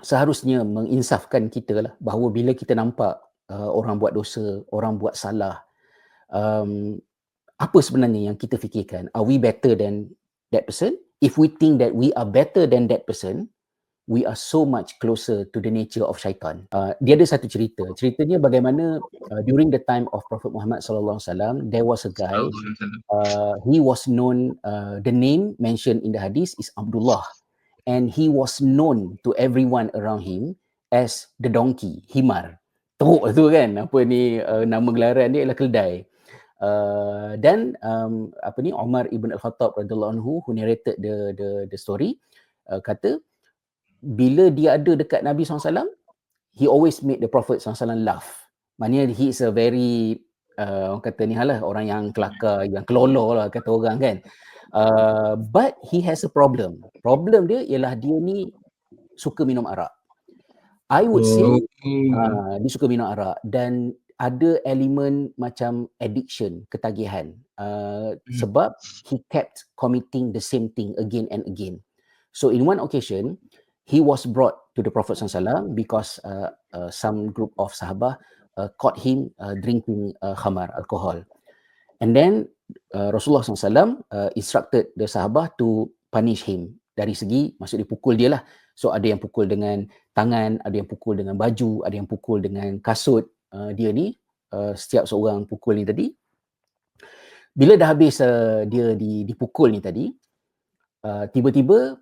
seharusnya menginsafkan kita lah bahawa bila kita nampak uh, orang buat dosa, orang buat salah, um, apa sebenarnya yang kita fikirkan? Are we better than that person? If we think that we are better than that person, we are so much closer to the nature of syaitan. Uh, dia ada satu cerita. Ceritanya bagaimana uh, during the time of Prophet Muhammad sallallahu alaihi wasallam there was a guy uh, he was known uh, the name mentioned in the hadith is Abdullah and he was known to everyone around him as the donkey, himar. Teruk tu kan apa ni uh, nama gelaran dia ialah keldai. Uh, dan um, apa ni Umar ibn al-Khattab radhiyallahu anhu who narrated the the the story uh, kata bila dia ada dekat Nabi SAW he always made the Prophet SAW laugh maknanya he is a very uh, orang kata ni lah orang yang kelakar yang kelolo lah kata orang kan uh, but he has a problem problem dia ialah dia ni suka minum arak I would say uh, dia suka minum arak dan ada elemen macam addiction, ketagihan. Uh, hmm. Sebab he kept committing the same thing again and again. So in one occasion, he was brought to the Prophet SAW because uh, uh, some group of sahabah uh, caught him uh, drinking uh, khamar, alcohol. And then uh, Rasulullah SAW uh, instructed the sahabah to punish him. Dari segi, maksud dia pukul dia lah. So ada yang pukul dengan tangan, ada yang pukul dengan baju, ada yang pukul dengan kasut, uh, dia ni uh, setiap seorang pukul ni tadi bila dah habis uh, dia di, dipukul ni tadi uh, tiba-tiba